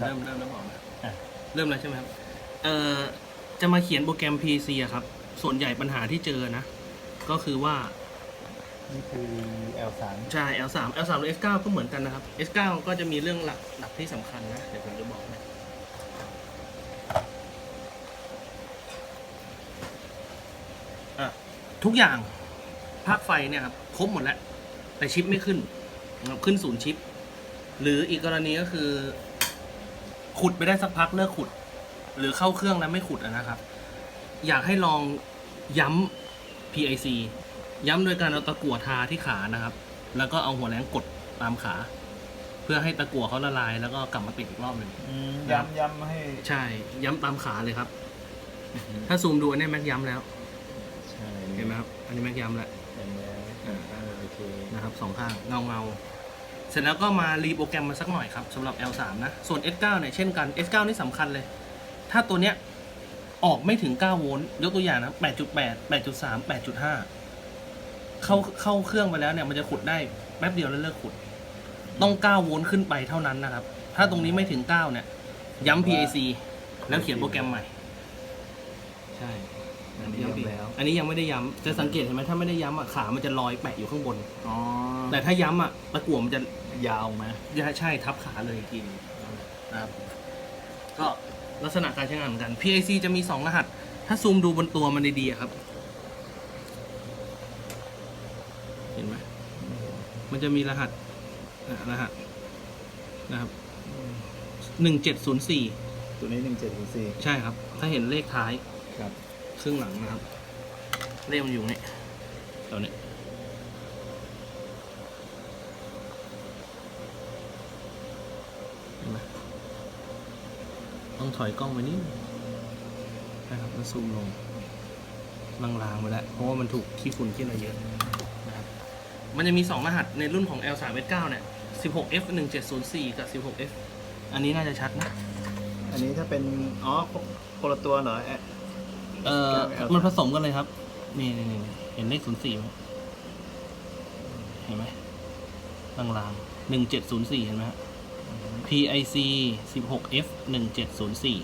เริ่มเริ่มแล้วบอกนะอะ เริ่มแล้วใช่ไหมครับเอ่อจะมาเขียนโปรแกรม PC อะครับ ส่วนใหญ่ปัญหาที่เจอนะ ก็คือว่า นี่คือ L3 ใช่ L3 L3 หรือ S9 ก็เหมือนกันนะครับ S9 ก็จะมีเรื่องหลักหลักที่สำคัญนะ เดี๋ยวผมจะบอกนะอะทุกอย่างภาคไฟเนี่ยครับ ครบหมดแล้ว แต่ชิปไม่ขึ้นนะครับขึ้นศูนย์ชิป หรืออีกกรณีก็คือ ขุดไปได้สักพักเลิกขุด หรือเข้าเครื่องแล้วไม่ขุดอะนะครับ อยากให้ลองย้ำ PIC ย้ำโดยการเอาตะกั่วทาที่ขานะครับ แล้วก็เอาหัวแรงกดตามขา เพื่อให้ตะกั่วเขาละลาย แล้วก็กลับมาติดอีกรอบหนึ่งย้ำย้ำให้ใช่ ย้ำตามขาเลยครับ ถ้าซูมดูอันนี้แม็กย้ำแล้ว ใช่เห็นไหมครับ อันนี้แม็กย้ำแล้วเห็นแล้วอ่า โอเคนะครับสองข้างเงาเงาๆเส ร็จแล้วก็มารีโปรแกรมมาสักหน่อยครับสำหรับ L3 นะ ส่วน S9 เนี่ยเช่นกัน S9 นี่สำคัญเลย ถ้าตัวเนี้ยออกไม่ถึง 9 โวลต์ยกตัวอย่างนะ 8.8 8.3 8.5 เข้าเข้าเครื่องไปแล้วเนี่ยมันจะขุดได้แป๊บเดียวแล้วเลิกขุด ต้อง 9 โวลต์ขึ้นไปเท่านั้นนะครับ ถ้าตรงนี้ไม่ถึง 9 เนี่ย ย้ำ PAC แล้วเขียนโปรแกรมใหม่ ใช่ อันนี้ย้ำแล้ว อันนี้ยังไม่ได้ย้ำจะสังเกตเห็นไหมถ้าไม่ได้ย้ำอะขา มันจะลอยแปะอยู่ข้างบน อ๋อ แต่ถ้าย้ำอะตะกั่วมันจะยาวไหมใช่ทับขาเลยกินนะครับก็ลักษณะการใช้งานเหมือนกัน PIC จะมี 2 รหัส ถ้าซูมดูบนตัวมันดีๆอะครับ เห็นไหมมันจะมีรหัสอะรหัสนะครับหนึ่งเจ็ดศูนย์สี่ตัวนี้หนึ่งเจ็ดสี่ใช่ครับ ถ้าเห็นเลขท้ายครับ ครึ่งหลังนะครับ เลขมันอยู่นี่แถวนี้เห็นไหมต้องถอยกล้องไปนิดนะครับแล้วซูมลงลางๆไปแล้ว เพราะว่ามันถูกขี้ฝุ่นขี้อะไรเยอะนะครับมันจะมี 2 รหัสในรุ่นของ L3 S9 เนี่ย 16F 1704 กับ 16F อันนี้น่าจะชัดนะ อันนี้ถ้าเป็น อ๋อคนละตัวเหรอแอะ เออ L3 มันผสมกันเลยครับ นี่นี่นี่เห็นเลขศูนย์สี่ไหมเห็นไหมลางๆหนึ่งเจ็ดศูนย์สี่เห็นไหมฮะ PIC สิบหก F หนึ่งเจ็ดศูนย์สี่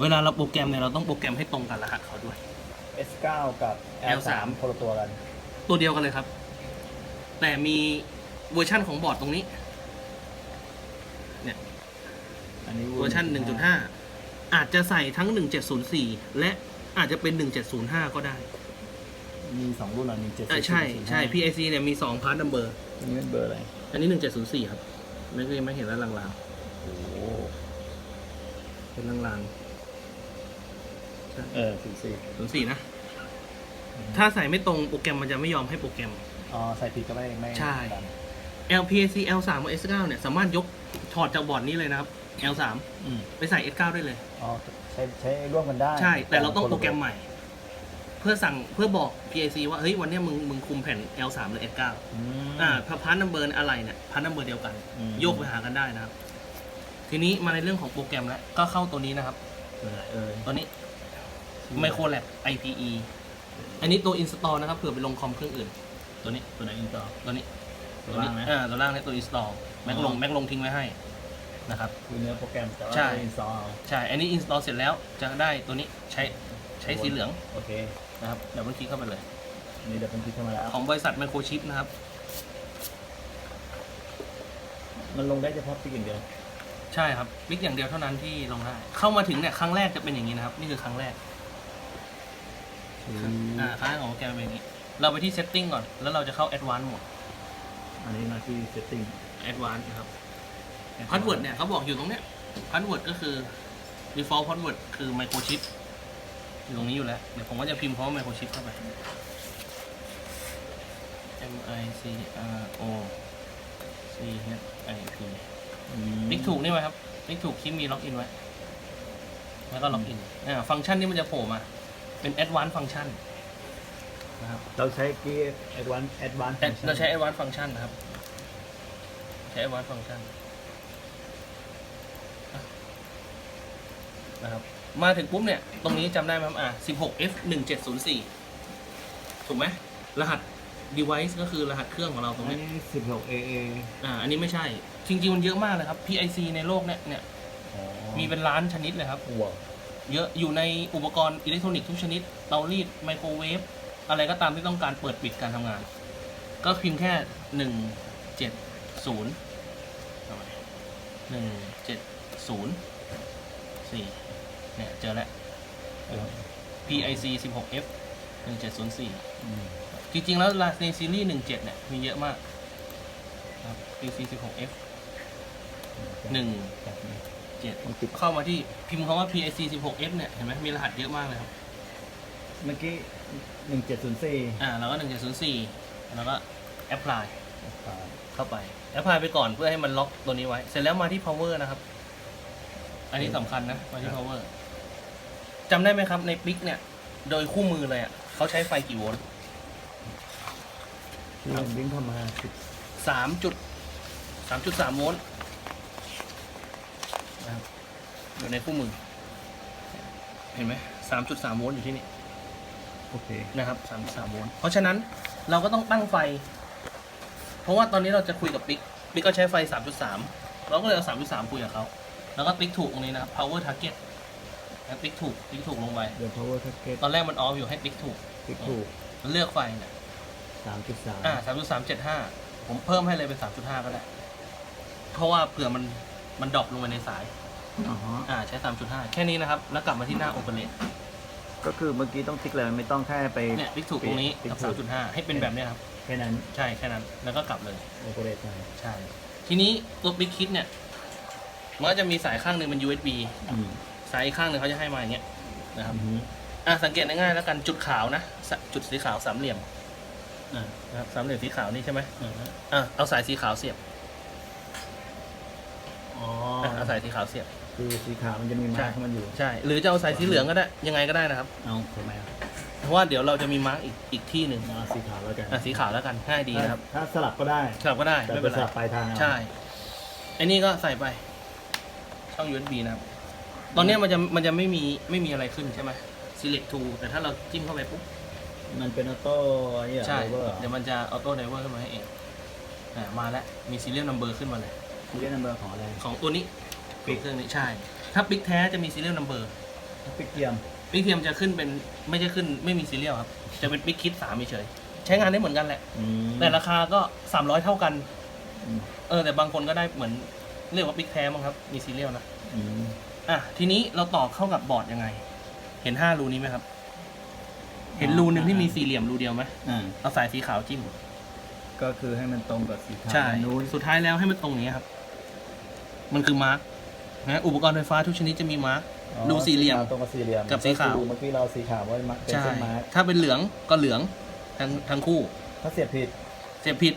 เวลาเราโปรแกรมเนี่ย เราต้องโปรแกรมให้ตรงกับรหัสเขาด้วย S9 กับ L3 คนละตัวกัน ตัวเดียวกันเลยครับ แต่มีเวอร์ชั่นของบอร์ดตรงนี้ อันนี้เวอร์ชัน1.5 อาจจะใส่ทั้ง 1704 และ อาจจะเป็น1705ก็ได้มีสองรุ่นเหรอหนึ่งเจ็ดอะใช่ใช่ PIC เนี่ยมี2พาร์ทนัมเบอร์อันนี้เป็นเบอร์อะไรอันนี้1704ครับไม่เคยไม่เห็นแล้วลางโอ้โหๆเป็นลางๆใช่เออสี่สี่ศูนย์สี่นะ ถ้าใส่ไม่ตรงโปรแกรมมันจะไม่ยอมให้โปรแกรม อ๋อใส่ผิดก็ไม่ไม่ใช่ ดัน LPAC L3 กับ S9 เนี่ยสามารถยกถอดจากบอร์ดนี้เลยนะครับ L3 อืมไปใส่ S9 ได้เลย อ๋อ ใช้ใช้ร่วมกันได้ใช่ แต่เราต้องโปรแกรมใหม่ เพื่อสั่งเพื่อบอก PAC ว่าเฮ้ยวันเนี้ยมึงมึงคุมแผ่น L3 หรือ S9 อืม อ่าพาพาร์ทนัมเบอร์อะไรเนี่ยพาร์ทนัมเบอร์เดียวกัน อืม โยกไปหากันได้นะครับ ทีนี้มาในเรื่องของโปรแกรมแล้วก็เข้าตัวนี้นะครับเออเออตัวนี้ Microlab IPE อันนี้ตัว install นะครับเผื่อไปลงคอมเครื่องอื่น ตัวนี้ตัวไหนอินต่อ ตัวนี้ตัวล่างไหมอ่าตัวล่างนี่ตัว install แม็กลงอ๋อแม็กลงทิ้งไว้ให้ นะครับ คือเนื้อโปรแกรมแต่ว่าใช่ อินสตอลใช่ อันนี้ install เสร็จแล้วจะได้ตัวนี้ใช้ใช้สีเหลืองโอเคนะครับเดี๋ยวเมื่อกี้เข้าไปเลย อันนี้เดี๋ยวเป็นพิมพ์เข้ามาแล้ว ของบริษัท Microchip นะครับ มันลงได้เฉพาะปิกอย่างเดียวใช่ครับวิกอย่างเดียวเท่านั้นที่ลงได้ เข้ามาถึงเนี่ยครั้งแรกจะเป็นอย่างนี้นะครับ นี่คือครั้งแรกอ่าครั้งแรกของโปรแกรมเป็นอย่างนี้ เราไปที่ setting ก่อน แล้วเราจะเข้า advanced mode อันนี้มาที่ setting advanced นะครับ password เนี่ยเขาบอกอยู่ตรงเนี้ย password ก็คือ default password คือ microchip อยู่ตรงนี้อยู่แล้ว เดี๋ยวผมก็จะพิมพ์เพราะว่า microchip เข้าไป m i c r o c h i p ติ๊กถูกนี่ไหมครับติ๊กถูกที่มีล็อกอินไว้ แล้วก็ล็อกอินอ่าฟังก์ชันนี้มันจะโผล่มา เป็น advanced function นะครับเราใช้กี advanced advanced แต่ function เราใช้ advanced function นะครับ ใช้ advanced function อ่ นะครับมาถึงปุ๊บเนี่ยตรงนี้จำได้ไหมครับอะ 16F 1704ถูกไหมรหัส device ก็คือรหัสเครื่องของเราตรงอันนี้นี้16 AA อ่าอันนี้ไม่ใช่ จริงๆมันเยอะมากเลยครับ PIC ในโลกเนี่ยเนี่ยอ๋อมีเป็นล้านชนิดเลยครับว้าวเยอะอยู่ในอุปกรณ์อิเล็กทรอนิกส์ทุกชนิด เตารีดไมโครเวฟอะไรก็ตามที่ต้องการเปิดปิดการทำงาน ก็พิมพ์แค่หนึ่งเจ็ดศูนย์หนึ่งเจ็ดศูนย์ สี่เนี่ยเจอแล้ว PIC 16F 1704อืมจริง ๆ แล้วในซีรีส์ 17 เนี่ย มีเยอะมากครับ PIC 16F 1แบบนี้7มันติดเข้ามาที่พิมพ์คำว่า PIC 16F เนี่ย เห็นไหมมีรหัสเยอะมากเลยครับ เมื่อกี้หนึ่งเจ็ดศูนย์สี่อ่า แล้วก็ 1704 แล้วก็ apply เข้าไป apply ไปก่อนเพื่อให้มันล็อกตัวนี้ไว้ เสร็จแล้วมาที่ power นะครับ อันนี้สำคัญนะมาที่ power จำได้ไหมครับในปิกเนี่ย โดยคู่มือเลยอะเขาใช้ไฟกี่โวลต์ที่มันวิ่งเข้ามาสิบสามจุดสามจุดสามโวลต์นะครับอยู่ในคู่มือ เห็นไหมสามจุดสามโวลต์อยู่ที่นี่ โอเค นะครับสามสามโวลต์เพราะฉะนั้นเราก็ต้องตั้งไฟ เพราะว่าตอนนี้เราจะคุยกับปิ๊ก ปิ๊กก็ใช้ไฟสามจุดสาม เราก็เลยเอาสามจุดสามคุยกับเขา แล้วก็ติ๊กถูกตรงนี้นะครับ power target แล้วติ๊กถูกติ๊กถูกลงไปเดือน power target ตอนแรกมันออฟอยู่ให้ติ๊กถูกติ๊กถูกเลือกไฟเนี่ยสามจุดสามอ่าสามจุดสามเจ็ดห้าผมเพิ่มให้เลยเป็นสามจุดห้าก็ได้ เพราะว่าเผื่อมันมันดรอปลงไปในสายอ๋อฮะอ่าใช้สามจุดห้าแค่นี้นะครับ แล้วกลับมาที่หน้าโอเปเรตก็คือเมื่อกี้ต้องติ๊กเลยไม่ต้องแค่ไปเนี่ยติ๊กถูกตรงนี้ติ๊กกับถูสามกจุดห้าให้เป็นแบบเนี้ยครับแค่นั้นใช่แค่นั้นแล้วก็กลับเลยโอเปเรตได้ใช่ทีนี้ตัวบิ๊กคิดเนี่ย มันก็จะมีสายข้างหนึ่งเป็น USB อืมสายอีกข้างหนึ่งเขาจะให้มาอย่างเงี้ยนะครับ อืมอะสังเกตง่ายๆแล้วกันจุดขาวนะสจุดสีขาวสามเหลี่ยมอ่านะครับสามเหลี่ยมสีขาวนี่ใช่ไหมอ่าฮะอะเอาสายสีขาวเสียบอ๋ออะเอาสายสีขาวเสียบ คือสีขาวมันจะมีมาใช่ร์คของมันอยู่ ใช่ หรือจะเอาสายสีเหลืองก็ได้ยังไงก็ได้นะครับ เอาทำไมอะเพราะว่าเดี๋ยวเราจะมีมาร์กอีกอีกที่หนึ่งเอาสีขาวแล้วกันอะสีขาวแล้วกันง่ายดีนะครับถ้าสลับก็ได้สลับก็ได้แต่ไม่ไปเป็นสไรลับปลายทางเอาใช่ไอ้นี่ก็ใส่ไป ช่อง USB นะครับ ตอนเนี้ยมันจะมันจะไม่มีไม่มีอะไรขึ้นใช่ไหม select to แต่ถ้าเราจิ้มเข้าไปปุ๊บ มันเป็นออโต้ไอ้เนี่ยใช่ เวอร์เดี๋ยวมันจะออโต้ไดเวอร์ขึ้นมาให้เอง อ่า มาแล้ว มี serial number ขึ้นมาเลยซีเรียลนัมเบอร์ของอะไรของตัวนี้ปิ๊กเครื่องนี้ใช่ ถ้าปิ๊กแท้จะมี serial number ปิกเทียมปิ๊กเทียมจะขึ้นเป็นไม่ใช่ขึ้นไม่มี serial ครับ จะเป็นปิ๊กคิดสามเฉยๆใช้งานได้เหมือนกันแหละอืมแต่ราคาก็ 300 เท่ากัน อืม เออแต่บางคนก็ได้เหมือน เรียกว่าปิ๊กแท้มั้งครับ มี serial นะอืมอะทีนี้เราต่อเข้ากับบอร์ดยังไง เห็นห้ารูนี้ไหมครับ เห็นรูหนึ่งที่มีสี่เหลี่ยมรูเดียวไหมอ่าเอาสายสีขาวจิ้ม ก็คือให้มันตรงกับสีขาวใช่นู้นสุดท้ายแล้วให้มันตรงนี้ครับ มันคือมาร์กนะอุปกรณ์ไฟฟ้าทุกชนิดจะมีมาร์ก อ๋อรูสี่เหลี่ยมขาวตรงกับสี่เหลี่ยมกับสีขาวก็คือเมื่อกี้เราสีขาวไว้มาเป็นใช่ เส้นมาร์คถ้าเป็นเหลืองก็เหลืองทั้งทั้งคู่ ถ้าเสียบผิด เสียบผิด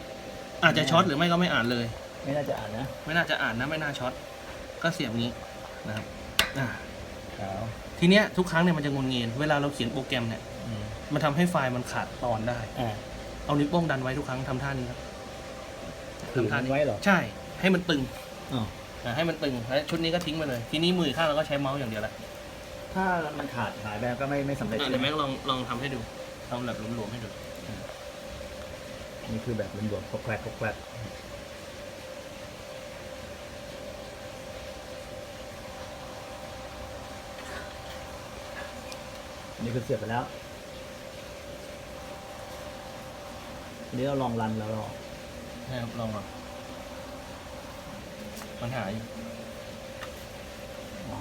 อาจจะช็อตหรือไม่ก็ไม่อ่านเลย ไม่น่าจะอ่านนะไม่น่าจะอ่านนะไม่น่าช็อตก็เสียบนี้นะครับอ่าขาวทีเนี้ยทุกครั้งเนี่ยมันจะงนเงียนเวลาเราเขียนโปรแกรมเนี่ยอืมมันทำให้ไฟล์มันขาดตอนได้ อ่าเอานิ้วโป้งดันไว้ทุกครั้งทำท่านี้ครับถือทำท่ามันนี้ไว้เหรอใช่ ให้มันตึงอ๋ออะให้มันตึงแล้วชุดนี้ก็ทิ้งไปเลย ทีนี้มืออกข้างเราก็ใช้เมาส์อย่างเดียวแหละ ถ้ามันขาดหายแบบก็ไม่ไม่สำเร็จอะใช่เดี๋ยวไหมแม็กลองลองทำให้ดูทำแบบหลวมๆให้ดู นี่คือแบบรวมๆครบแคลกครบแคลก นนี่คือเสียบไปแล้วอันนี้เราลองรันแล้วหรอนะครับลองลองมันหาอยู่อ๋อ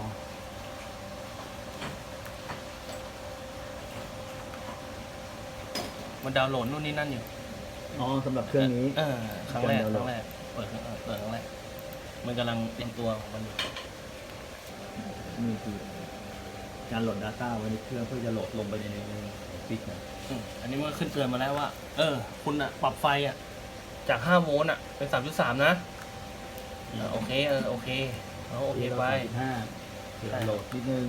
มันดาวน์โหลดนู่นนี่นั่นอยู่อ๋อสำหรับเครื่องนี้ เออครั้งแรกการดาวน์โหลคดรั้งแรกเปิดครั้งเออเปิดครั้งแรกมันกำลังเตรียมตัวของมันอยู่นี่คือ การโหลด Data ไว้ในเครื่องเพื่อจะโหลดลงไปในในปิกนะอืมอันนี้มันก็ขึ้นเตือนมาแล้วว่า เออ คุณอะปรับไฟอะจาก 5 โวลต์อะเป็น 3.3 นะอะโอเค เออ โอเคเอาโอเคไป ห้าเดี๋ยวโหลดนิดนึง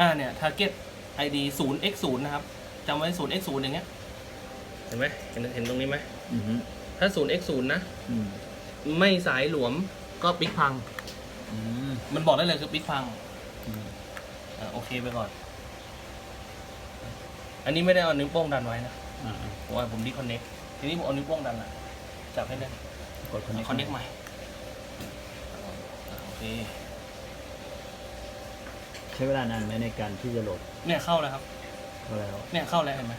อ่าเนี่ย target id 0 x 0นะครับจำไว้0 x 0อย่างเงี้ย เห็นไหมเห็นเห็นตรงนี้ไหม อือฮึถ้า0 x 0นะ อืมไม่สายหลวมก็ปิ๊กพัง อืมมันบอกได้เลยคือปิ๊กพัง อืม อ่าโอเคไปก่อน อันนี้ไม่ได้เอานิ้วโป้งดันไว้นะอ่าผมว่าผมดีคอนเน็กทีนี้ผมเอานิ้วโป้งดันละจับให้แน่น กดคอนเนคคอนเน็กใหม่นี่ใช้เวลานานไหมในการที่จะโหลดเนี่ยเข้าแล้วครับก็แล้ว เนี่ยเข้าแล้วเห็นไหม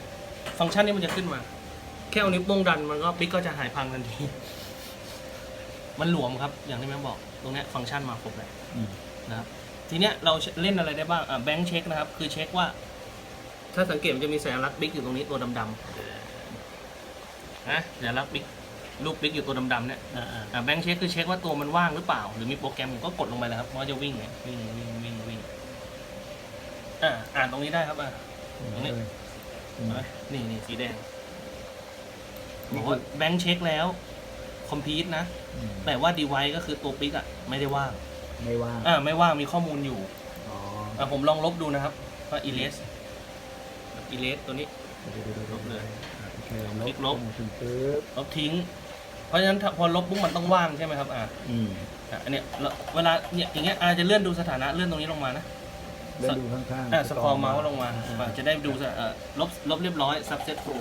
ฟังก์ชันนี้มันจะขึ้นมา แค่เอานิ้วโป้งดันมันก็ปิ๊กก็จะหายพังทันที มันหลวมครับ อย่างที่แม่บอก ตรงเนี้ยฟังก์ชันมาครบแล้วอืม นะครับ ทีเนี้ยเราเล่นอะไรได้บ้างอะแบงค์เช็คนะครับ คือเช็คว่า ถ้าสังเกตมันจะมีสัญลักษณ์บิ๊กอยู่ตรงนี้ตัวดำๆนะสัญลักษณ์บิ๊กรูปบิ๊กอยู่ตัวดำๆเนี่ยอ่าอ่าอะแบงค์เช็คคือเช็คว่าตัวมันว่างหรือเปล่า หรือมีโปรแกรมผมก็กดลงไปเลยครับมันก็จะวิ่งไงวิ่งวิ่งวิ่งวิ่งอ่าอ่านตรงนี้ได้ครับอะตรงนี้เออเห็นไหมนี่นี่สีแดงบอกว่าแบงค์เช็คแล้ว คอมพิวต์นะอืมแต่ว่าดีไว c e ก็คือตัวปิ๊กอะไม่ได้ว่าง ไม่ว่างอ่าไม่ว่างมีข้อมูลอยู่อ๋ออะผมลองลบดูนะครับว่า erase erase ตัวนี้ เดี๋ยวๆๆๆลบเลยอะโอเคคลิกลบถึงปึ๊บลบทิ้ง เพราะฉะนั้นถ้าพอลบปุ๊บมันต้องว่างใช่ไหมครับอ่าอืมอะอันเนี้ยแล้วเวลาเนี่ยอย่างเงี้ยอาจจะเลื่อนดูสถานะเลื่อนตรงนี้ลงมานะแล้วดูข้างๆอ่าสกอร์เมาส์ลงมาอ่อะจะได้ดูสถาเอ่อลบลบเรียบร้อย successful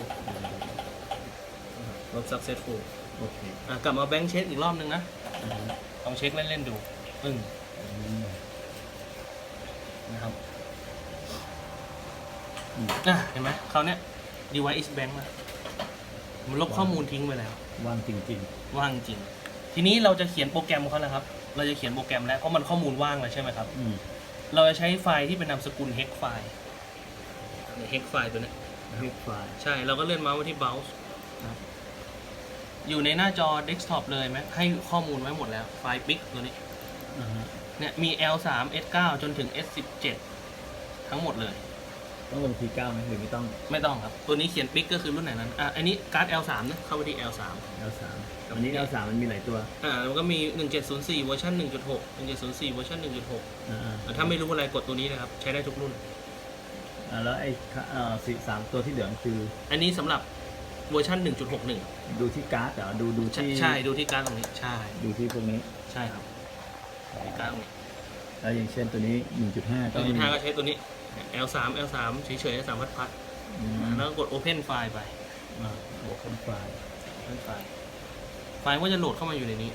ลบ successful โอเคอะกลับมาแบงค์เช็คอีกรอบนึงนะอ่าลองเช็คเล่น ๆ ดู อึ้งอืมนะครับอืมอะเห็นไหมคราวเนี้ย device is bank นะมันลบข้อมูลทิ้งไปแล้ว ว่างจริงว่างจริง ทีนี้เราจะเขียนโปรแกรมเขาแล้วครับ เราจะเขียนโปรแกรมแล้วเพราะมันข้อมูลว่างแล้วใช่ไหมครับ ๆอืมเราจะใช้ไฟล์ที่เป็นนามสกุล hex file นี่ hex file ตัวเนี้ย เรียกไฟล์ ใช่ เราก็เลื่อนเมาส์ไปที่ browse นะครับอยู่ในหน้าจอ desktop เลยไหมให้ข้อมูลไว้หมดแล้ว ไฟล์ big ตัวนี้ อ่าฮะเนี่ยมี L3 S9 จนถึง S17 ทั้งหมดเลย ต้องลงทีเก้าไหมหรือไม่ต้อง ไม่ต้องครับ ตัวนี้เขียน big ก็คือรุ่นไหนนั้นอะอันนี้การ์ด L3 นะเข้าไปที่ L3 L3 อันนี้ L3 มันมีหลายตัวอ่าแล้วก็มี 1704เวอร์ชัน1.6 1704เวอร์ชัน1.6อ่าอะถ้าไม่รู้อะไรกดตัวนี้นะครับ ใช้ได้ทุกรุ่นๆอ่าแล้วไอ้ค่ะเอ่อสี่สามตัวที่เหลือคืออันนี้สำหรับเวอร์ชัน1.61ดูที่การ์ดเหรอดูดูใช่ที่ใช่ดูที่การ์ดตรงนี้ใช่ ดูที่พวกนี้ ใช่ครับ ที่การ์ดตรงนี้แล้วอย่างเช่นตัวนี้ 1.5 ก็มี1.5ก็ใช้ตัวนี้ L3 L3 เฉยๆ3พัดพัดอืมๆแล้วก็กด Open File ไปอ่า บวกเป็นไฟล์ Open File ไฟล์ก็จะโหลดเข้ามาอยู่ในนี้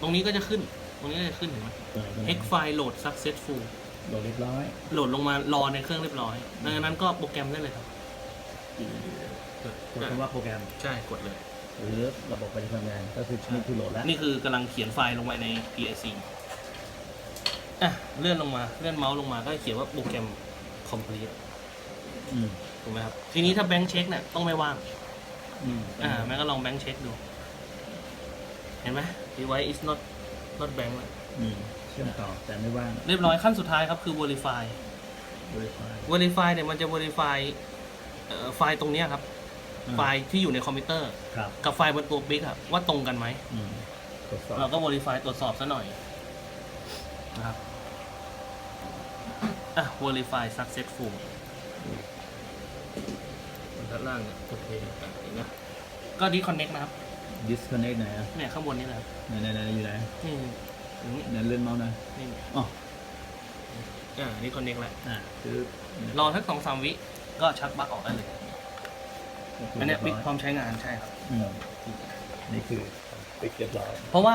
ตรงนี้ก็จะขึ้น ตรงนี้ก็จะขึ้นเห็นไหม ตัวไหนตัวไหน Hex File Load Successful โหลดเรียบร้อยโหลดลงมารอในเครื่องเรียบร้อยดังนั้นก็โปรแกรมได้เลยครับกดคำว่าโปรแกรม ใช่กดเลย หรือระบบปฏิบัติงานก็คือนี่คือโหลดแล้ว นี่คือกำลังเขียนไฟล์ลงไปใน PIC อะเลื่อนลงมาเลื่อนเมาส์ลงมาก็เขียนว่าโปรแกรม complete อืมถูกไหมครับ ทีนี้ถ้าแบงค์เช็คเนี่ยต้องไม่ว่าง อืมอ่าแม่ก็ลองแบงค์เช็คดู เห็นไหม device is not not bank แล้วอืมเชื่อมต่อแต่ไม่ว่างเรียบร้อยขั้นสุดท้ายครับคือ verify verify verify เนี่ยมันจะ verify เอ่อไฟล์ตรงเนี้ยครับอ่าไฟล์ที่อยู่ในคอมพิวเตอร์ ครับกับไฟล์บนตัวบิ๊กอะว่าตรงกันไหม อืมตรวจสอบเราก็ verify ตรวจสอบซะหน่อยนะครับ อะ verify successful ด้านล่างเนี่ยโอเคอะเห็นไหมก็ disconnect นะครับ disconnect ไหนอะเนี่ยข้างบนนี่นะครับไหนไหนไหนอยู่ไหนนี่อย่างนี้ไหนเลื่อนเมาส์หนะนี่อ๋ออ่า disconnect แหละอะคือรอสักสองสามวิก็ชักปลั๊กออกได้เลย อันเนี้ยปิบิ๊กพร้อมใช้งานใช่ครับ อืมนี่คือปิดเรียบร้อยเพราะว่า